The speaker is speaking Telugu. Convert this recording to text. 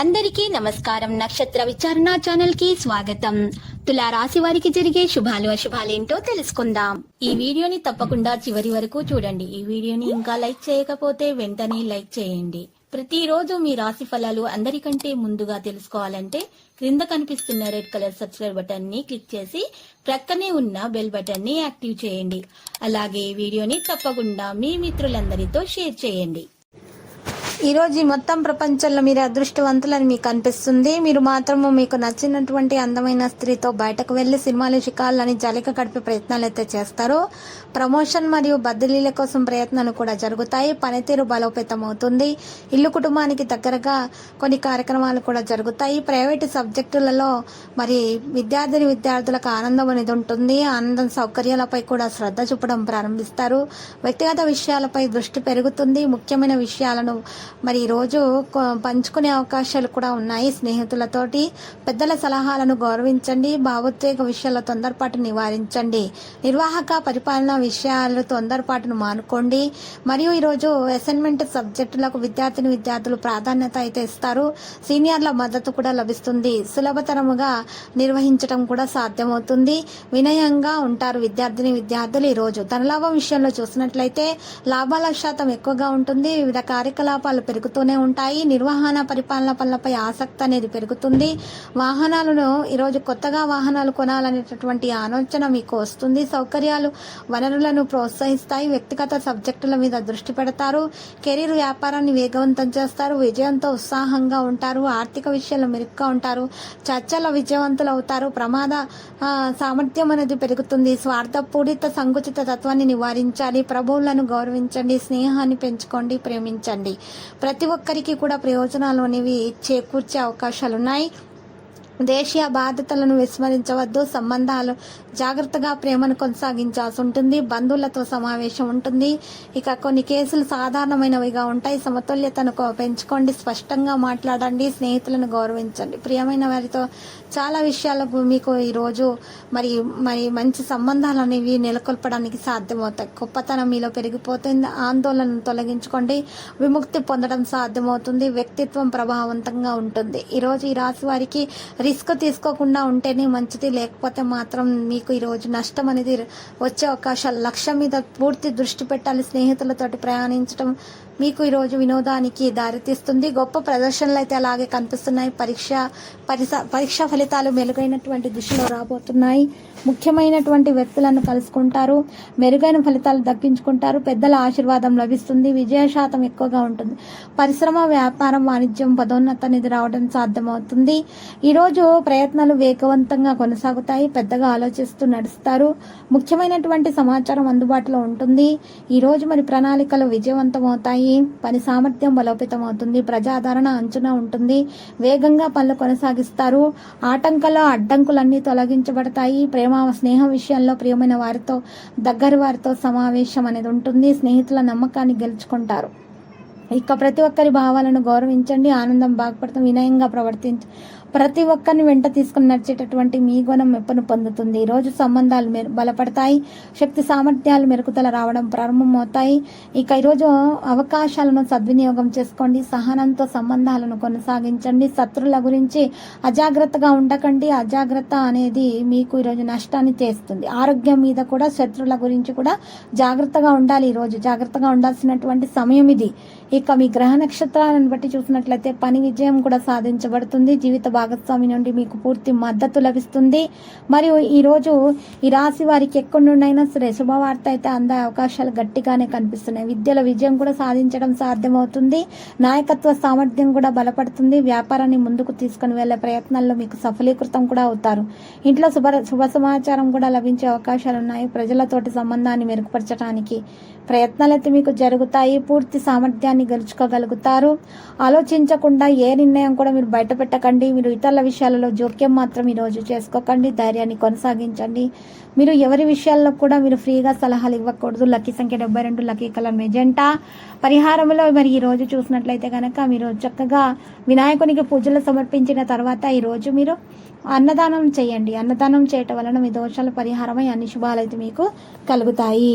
అందరికీ నమస్కారం. నక్షత్ర విచారణ ఛానల్కి స్వాగతం. తులా రాశి వారికి జరిగే శుభాలు అశుభాలేంటో తెలుసుకుందాం. ఈ వీడియోని తప్పకుండా చివరి వరకు చూడండి. ఈ వీడియోని ఇంకా లైక్ చేయకపోతే వెంటనే లైక్ చేయండి. ప్రతిరోజు మీ రాశి ఫలాలు అందరికంటే ముందుగా తెలుసుకోవాలంటే క్రింద కనిపిస్తున్న రెడ్ కలర్ సబ్స్క్రైబ్ బటన్ని క్లిక్ చేసి ప్రక్కనే ఉన్న బెల్ బటన్ని యాక్టివ్ చేయండి. అలాగే ఈ వీడియోని తప్పకుండా మీ మిత్రులందరితో షేర్ చేయండి. ఈరోజు ఈ మొత్తం ప్రపంచంలో మీరు అదృష్టవంతులని మీకు అనిపిస్తుంది. మీరు మాత్రము మీకు నచ్చినటువంటి అందమైన స్త్రీతో బయటకు వెళ్ళి సినిమాలు షికార్లని జలిక గడిపే ప్రయత్నాలు అయితే చేస్తారు. ప్రమోషన్ మరియు బదిలీల కోసం ప్రయత్నాలు కూడా జరుగుతాయి. పనితీరు బలోపేతం అవుతుంది ఇల్లు కుటుంబానికి దగ్గరగా కొన్ని కార్యక్రమాలు కూడా జరుగుతాయి. ప్రైవేటు సబ్జెక్టులలో మరి విద్యార్థిని విద్యార్థులకు ఆనందం అనేది ఉంటుంది. ఆనందం సౌకర్యాలపై కూడా శ్రద్ధ చూపడం ప్రారంభిస్తారు. వ్యక్తిగత విషయాలపై దృష్టి పెరుగుతుంది. ముఖ్యమైన విషయాలను మరి ఈరోజు పంచుకునే అవకాశాలు కూడా ఉన్నాయి స్నేహితులతోటి. పెద్దల సలహాలను గౌరవించండి. భావోద్వేగ విషయాల తొందరపాటు నివారించండి. నిర్వాహక పరిపాలన విషయాలు తొందరపాటును మానుకోండి. మరియు ఈరోజు అసైన్మెంట్ సబ్జెక్టులకు విద్యార్థిని విద్యార్థులు ప్రాధాన్యత అయితే ఇస్తారు. సీనియర్ల మద్దతు కూడా లభిస్తుంది. సులభతరముగా నిర్వహించడం కూడా సాధ్యమవుతుంది. వినయంగా ఉంటారు విద్యార్థిని విద్యార్థులు ఈరోజు ధనలాభం విషయంలో చూసినట్లయితే లాభాల శాతం ఎక్కువగా ఉంటుంది. వివిధ కార్యకలాపాలు పెరుగుతూనే ఉంటాయి. నిర్వహణ పరిపాలన పనులపై ఆసక్తి అనేది పెరుగుతుంది. వాహనాలను ఈరోజు కొత్తగా వాహనాలు కొనాలనేటటువంటి ఆలోచన మీకు వస్తుంది. సౌకర్యాలు వనరులను ప్రోత్సహిస్తాయి. వ్యక్తిగత సబ్జెక్టుల మీద దృష్టి పెడతారు. కెరీర్ వ్యాపారాన్ని వేగవంతం చేస్తారు. విజయంతో ఉత్సాహంగా ఉంటారు. ఆర్థిక విషయాల్లో మెరుగ్గా ఉంటారు. చర్చల విజయవంతులు అవుతారు. ప్రమాద సామర్థ్యం అనేది పెరుగుతుంది. స్వార్థపూరిత సంకుచిత తత్వాన్ని నివారించాలి. ప్రభువులను గౌరవించండి. స్నేహాన్ని పెంచుకోండి. ప్రేమించండి. ప్రతి ఒక్కరికి కూడా ప్రయోజనాలు అనేవి చేకూర్చే అవకాశాలు ఉన్నాయి దేశీయ బాధ్యతలను విస్మరించవద్దు సంబంధాలు జాగ్రత్తగా ప్రేమను కొనసాగించాల్సి ఉంటుంది బంధువులతో సమావేశం ఉంటుంది. ఇక కొన్ని కేసులు సాధారణమైనవిగా ఉంటాయి. సమతుల్యతను పెంచుకోండి స్పష్టంగా మాట్లాడండి స్నేహితులను గౌరవించండి. ప్రియమైన వారితో చాలా విషయాలకు మీకు ఈరోజు మరి మరి మంచి సంబంధాలు అనేవి నెలకొల్పడానికి సాధ్యమవుతాయి. గొప్పతనం మీలో పెరిగిపోతుంది. ఆందోళనను తొలగించుకోండి. విముక్తి పొందడం సాధ్యమవుతుంది. వ్యక్తిత్వం ప్రభావవంతంగా ఉంటుంది. ఈరోజు ఈ రాశి వారికి రిస్క్ తీసుకోకుండా ఉంటేనే మంచిది. లేకపోతే మాత్రం మీకు ఈరోజు నష్టం అనేది వచ్చే అవకాశాలు లక్ష్యం మీద పూర్తి దృష్టి పెట్టాలి. స్నేహితులతోటి ప్రయాణించడం మీకు ఈరోజు వినోదానికి దారితీస్తుంది. గొప్ప ప్రదర్శనలు అయితే అలాగే కనిపిస్తున్నాయి. పరీక్ష పరిస పరీక్ష ఫలితాలు మెరుగైనటువంటి దిశలో రాబోతున్నాయి. ముఖ్యమైనటువంటి వ్యక్తులను కలుసుకుంటారు. మెరుగైన ఫలితాలు దక్కించుకుంటారు. పెద్దల ఆశీర్వాదం లభిస్తుంది. విజయ శాతం ఎక్కువగా ఉంటుంది. పరిశ్రమ వ్యాపారం వాణిజ్యం పదోన్నత అనేది రావడం సాధ్యమవుతుంది. ఈరోజు ప్రయత్నాలు వేగవంతంగా కొనసాగుతాయి. పెద్దగా ఆలోచిస్తూ నడుస్తారు. ముఖ్యమైనటువంటి సమాచారం అందుబాటులో ఉంటుంది. ఈరోజు మరి ప్రణాళికలు విజయవంతం అవుతాయి పని సామర్థ్యం బలోపేతం అవుతుంది ప్రజాదరణ అంచున ఉంటుంది. వేగంగా పనులు కొనసాగిస్తారు. ఆటంకాలు అడ్డంకులన్నీ తొలగించబడతాయి. ప్రేమ స్నేహం విషయంలో ప్రియమైన వారితో దగ్గర వారితో సమావేశం అనేది ఉంటుంది. స్నేహితుల నమ్మకాన్ని గెలుచుకుంటారు. ఇక ప్రతి ఒక్కరి భావాలను గౌరవించండి. ఆనందం బాగుపడతాం వినయంగా ప్రవర్తించ ప్రతి ఒక్కరిని వెంట తీసుకుని నడిచేటటువంటి మీ గుణం మెప్పను పొందుతుంది. ఈ రోజు సంబంధాలు మెరు బలపడతాయి. శక్తి సామర్థ్యాలు మెరుగుదల రావడం ప్రారంభమవుతాయి. ఇక ఈరోజు అవకాశాలను సద్వినియోగం చేసుకోండి. సహనంతో సంబంధాలను కొనసాగించండి. శత్రుల గురించి అజాగ్రత్తగా ఉండకండి. అజాగ్రత్త అనేది మీకు ఈరోజు నష్టాన్ని తెస్తుంది. ఆరోగ్యం మీద కూడా శత్రుల గురించి కూడా జాగ్రత్తగా ఉండాలి ఈరోజు జాగ్రత్తగా ఉండాల్సినటువంటి సమయం ఇది. ఇక మీ గ్రహ నక్షత్రాలను బట్టి చూసినట్లయితే పని విజయం కూడా సాధించబడుతుంది. జీవిత భాగస్వామి నుండి మీకు పూర్తి మద్దతు లభిస్తుంది. మరియు ఈ రోజు ఈ రాశి వారికి ఎక్కడి నుండైనా సరే శుభవార్త అయితే అందే అవకాశాలు గట్టిగానే కనిపిస్తున్నాయి. విద్యలో విజయం కూడా సాధించడం సాధ్యమవుతుంది. నాయకత్వ సామర్థ్యం కూడా బలపడుతుంది. వ్యాపారాన్ని ముందుకు తీసుకుని వెళ్ళే ప్రయత్నాల్లో మీకు సఫలీకృతం కూడా అవుతారు. ఇంట్లో శుభ శుభ సమాచారం కూడా లభించే అవకాశాలు ఉన్నాయి. ప్రజలతోటి సంబంధాన్ని మెరుగుపరచడానికి ప్రయత్నాలు అయితే మీకు జరుగుతాయి. పూర్తి సామర్థ్యాన్ని గెలుచుకోగలుగుతారు. ఆలోచించకుండా ఏ నిర్ణయం కూడా మీరు బయట పెట్టకండి మీరు ఇతరుల విషయాలలో జోక్యం మాత్రం ఈరోజు చేసుకోకండి ధైర్యాన్ని కొనసాగించండి. మీరు ఎవరి విషయాల్లో కూడా మీరు ఫ్రీగా సలహాలు ఇవ్వకూడదు. లక్కీ సంఖ్య డెబ్బై రెండు లక్కీ కలర్ మెజెంటా. పరిహారంలో మరి ఈ రోజు చూసినట్లయితే కనుక మీరు చక్కగా వినాయకునికి పూజలు సమర్పించిన తర్వాత ఈరోజు మీరు అన్నదానం చేయండి. అన్నదానం చేయటం వలన మీ దోషాల పరిహారమై అన్ని శుభాలు అయితే మీకు కలుగుతాయి.